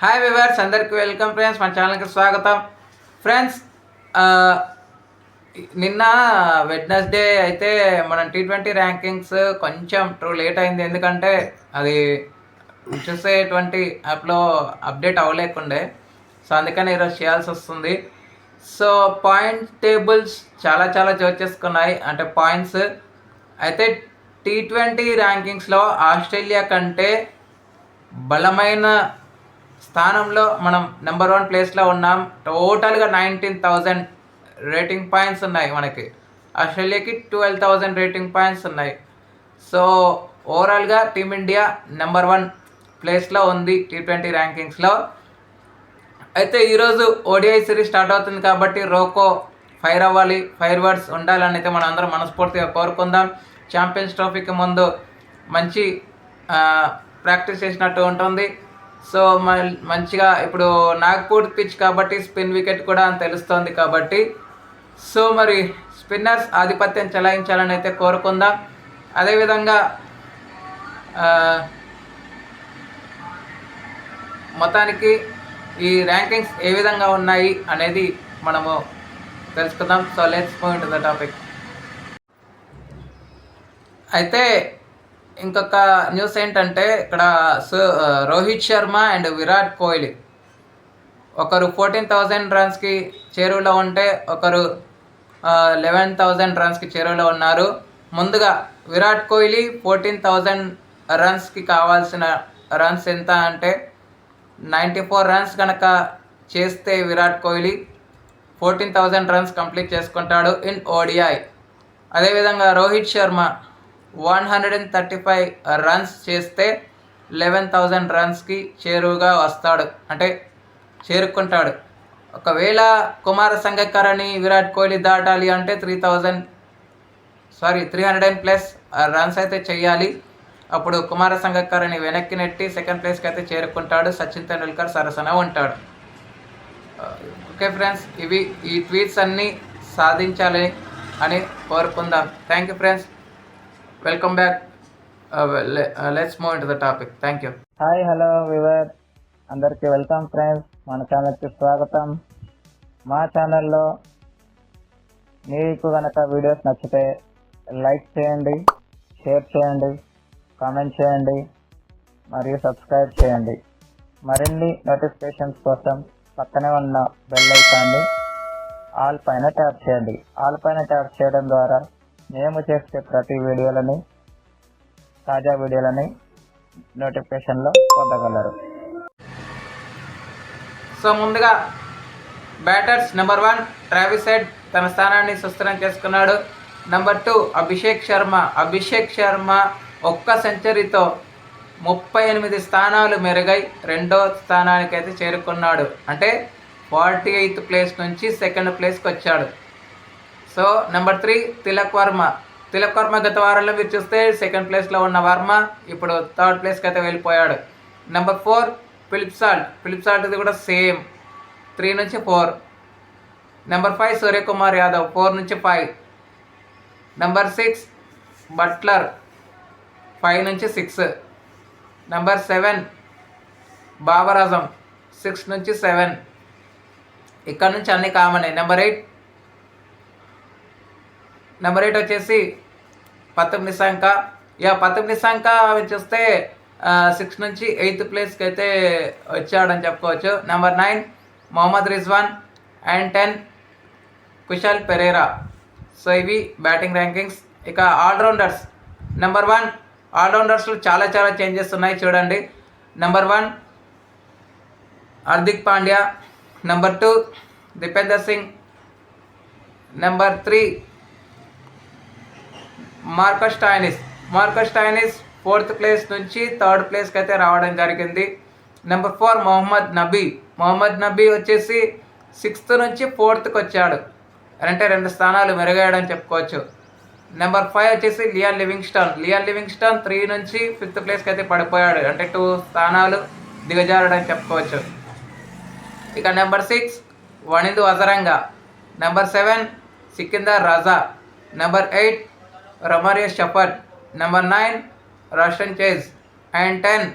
Hi viewers అందరికి welcome friends మన ఛానల్కి స్వాగతం. ఫ్రెండ్స్ నిన్న వెడ్నెస్డే అయితే మనం టీ ట్వంటీ ర్యాంకింగ్స్ కొంచెం ట్రూ లేట్ అయింది. ఎందుకంటే అది చూసేటువంటి యాప్లో అప్డేట్ అవ్వలేకుండే. సో అందుకని ఈరోజు చేయాల్సి వస్తుంది. సో పాయింట్ టేబుల్స్ చాలా చాలా చేసుకున్నాయి. అంటే పాయింట్స్ అయితే టీ ట్వంటీ ర్యాంకింగ్స్లో ఆస్ట్రేలియా కంటే బలమైన స్థానంలో మనం నెంబర్ వన్ ప్లేస్లో ఉన్నాం. టోటల్గా నైన్టీన్ థౌజండ్ రేటింగ్ పాయింట్స్ ఉన్నాయి మనకి. ఆస్ట్రేలియాకి ట్వెల్వ్ థౌజండ్ రేటింగ్ పాయింట్స్ ఉన్నాయి. సో ఓవరాల్గా టీమిండియా నెంబర్ వన్ ప్లేస్లో ఉంది టీ ట్వంటీ ర్యాంకింగ్స్లో అయితే ఈరోజు ఓడిఐ సిరీస్ స్టార్ట్ అవుతుంది కాబట్టి రోకో ఫైర్ అవ్వాలి ఫైర్ వర్డ్స్ ఉండాలని అయితే మనం అందరం మనస్ఫూర్తిగా కోరుకుందాం. ఛాంపియన్స్ ట్రోఫీకి ముందు మంచి ప్రాక్టీస్ చేసినట్టు ఉంటుంది. సో మ- మంచిగా ఇప్పుడు నాగ్పూర్ పిచ్ కాబట్టి స్పిన్ వికెట్ కూడా అని తెలుస్తోంది కాబట్టి. సో మరి స్పిన్నర్స్ ఆధిపత్యం చెలాయించాలని అయితే కోరుకుందాం. అదేవిధంగా మొత్తానికి ఈ ర్యాంకింగ్స్ ఏ విధంగా ఉన్నాయి అనేది మనము తెలుసుకుందాం. So let's point the topic అయితే ఇంకొక న్యూస్ ఏంటంటే ఇక్కడ రోహిత్ శర్మ అండ్ విరాట్ కోహ్లీ ఒకరు ఫోర్టీన్ థౌజండ్ రన్స్కి చేరువలో ఉంటే ఒకరు లెవెన్ థౌజండ్ రన్స్కి చేరువలో ఉన్నారు. ముందుగా విరాట్ కోహ్లీ ఫోర్టీన్ థౌజండ్ రన్స్కి కావాల్సిన రన్స్ ఎంత అంటే నైంటీ ఫోర్ రన్స్ కనుక చేస్తే Virat Kohli fourteen thousand runs complete చేసుకుంటాడు ఇన్ ఓడిఐ అదేవిధంగా Rohit Sharma one hundred and thirty five runs చేస్తే లెవెన్ థౌజండ్ రన్స్కి చేరువుగా వస్తాడు. అంటే చేరుకుంటాడు ఒకవేళ కుమార సంగక్కరని విరాట్ కోహ్లీ దాటాలి అంటే three thousand sorry three hundred and plus runs అయితే చేయాలి. అప్పుడు కుమార సంగక్కరని వెనక్కి నెట్టి సెకండ్ ప్లేస్కి అయితే చేరుకుంటాడు సచిన్ తెండూల్కర్ సరసన ఉంటాడు. ఓకే ఫ్రెండ్స్ ఇవి ఈ ట్వీట్స్ అన్నీ సాధించాలి అని కోరుకుందాం. Thank you friends. Welcome back let's move in the topic thank you hi hello viewer అందరికీ వెల్కమ్ ఫ్రెండ్స్ మన ఛానల్కి స్వాగతం. మా ఛానల్లో మీకు కనుక వీడియోస్ నచ్చితే లైక్ చేయండి షేర్ చేయండి కామెంట్ చేయండి మరియు సబ్స్క్రైబ్ చేయండి. మరిన్ని నోటిఫికేషన్స్ కోసం పక్కనే ఉన్న బెల్ ఐకాన్ని ఆల్ పైన ట్యాప్ చేయండి. ఆల్ పైన ట్యాప్ చేయడం ద్వారా మేము చేసే ప్రతి వీడియోలని తాజా వీడియోలని నోటిఫికేషన్లో పొందగలరు. సో ముందుగా batters number one Travis Head తన స్థానాన్ని సుస్థిరం చేసుకున్నాడు. Number two Abhishek Sharma. Abhishek Sharma ఒక్క సెంచరీతో ముప్పై ఎనిమిది స్థానాలు మెరుగై రెండో స్థానానికైతే చేరుకున్నాడు. అంటే ఫార్టీ ఎయిత్ ప్లేస్ నుంచి సెకండ్ ప్లేస్కి వచ్చాడు so number three Tilak Varma. Tilak Varma గత వారంలో మీరు చూస్తే సెకండ్ ప్లేస్లో ఉన్న వర్మ ఇప్పుడు థర్డ్ ప్లేస్కి అయితే వెళ్ళిపోయాడు. Number four Philip Salt Philip Salt ఇది కూడా సేమ్ త్రీ నుంచి four number five Suryakumar Yadav four నుంచి five number six Buttler five నుంచి six number seven Babar Azam six నుంచి సెవెన్ ఇక్కడ నుంచి అన్ని కామనే. నెంబర్ ఎయిట్ నెంబర్ ఎయిట్ వచ్చేసి పతం నిశాంక. ఇక పతం నిశాంక అవి చూస్తే సిక్స్ నుంచి ఎయిత్ ప్లేస్కి అయితే వచ్చాడని చెప్పుకోవచ్చు. Number nine Mohammad Rizwan and ten Kusal Perera so ఇవి బ్యాటింగ్ ర్యాంకింగ్స్ ఇక ఆల్రౌండర్స్ నెంబర్ వన్ ఆల్రౌండర్స్లో చాలా చాలా చేంజెస్ ఉన్నాయి చూడండి. Number one Hardik Pandya. Number two Dipendra Singh number three Marcus Stoinis Marcus Stoinis fourth place నుంచి third ప్లేస్కి అయితే రావడం జరిగింది. Number four Mohammad Nabi. Mohammed Nabi వచ్చేసి సిక్స్త్ నుంచి ఫోర్త్కి వచ్చాడు అంటే రెండు స్థానాలు మెరుగయ్యాడని చెప్పుకోవచ్చు. నెంబర్ ఫైవ్ వచ్చేసి Liam Livingstone. Liam Livingstone three నుంచి ఫిఫ్త్ ప్లేస్కి అయితే పడిపోయాడు. అంటే టూ స్థానాలు దిగజారడని చెప్పుకోవచ్చు. ఇక number six Wanindu Hasaranga number seven Sikandar Raza. Number eight Romario Shepherd number nine Roston Chase and ten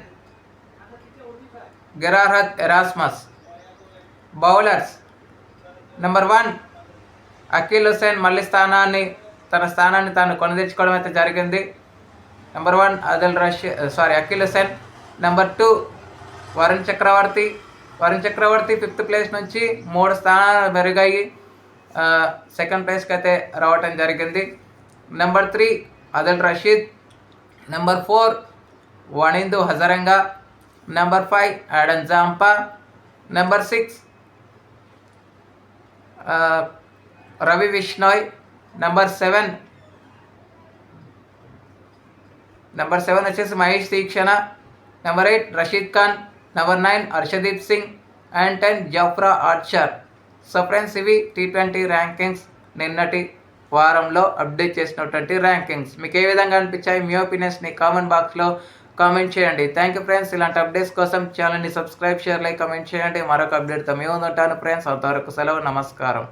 Gerhard Erasmus bowlers number one Akeal Hosein మళ్ళీ స్థానాన్ని తన స్థానాన్ని తాను కొనదెచ్చుకోవడం అయితే జరిగింది. Number one Adil rush sorry Akeal Hosein number two Varun Chakravarthy Varun Chakravarthy fifth place నుంచి మూడు స్థానాలు మెరుగయ్యి uh, సెకండ్ ప్లేస్కి అయితే రావటం జరిగింది. Number three Adil Rashid number four Wanindu Hasaranga number five Adam Zampa number six Ravi Bishnoi number seven number seven వచ్చేసి Mahesh Theekshana number eight Rashid Khan number nine Arshdeep Singh and ten Jofra Archer so friends ఇవి T twenty rankings నిన్నటి వారంలో update చేసినటువంటి rankings. మీకు ఏ విధంగా అనిపించాయి? మీ ఒపీనియన్స్ని కామెంట్ బాక్స్లో కామెంట్ చేయండి. థ్యాంక్ యూ ఫ్రెండ్స్ ఇలాంటి అప్డేట్స్ కోసం ఛానల్ని సబ్స్క్రైబ్ షేర్ లైక్ కామెంట్ చేయండి. మరొక అప్డేట్తో మేము ఉంటాను ఫ్రెండ్స్ అంతవరకు సెలవు నమస్కారం.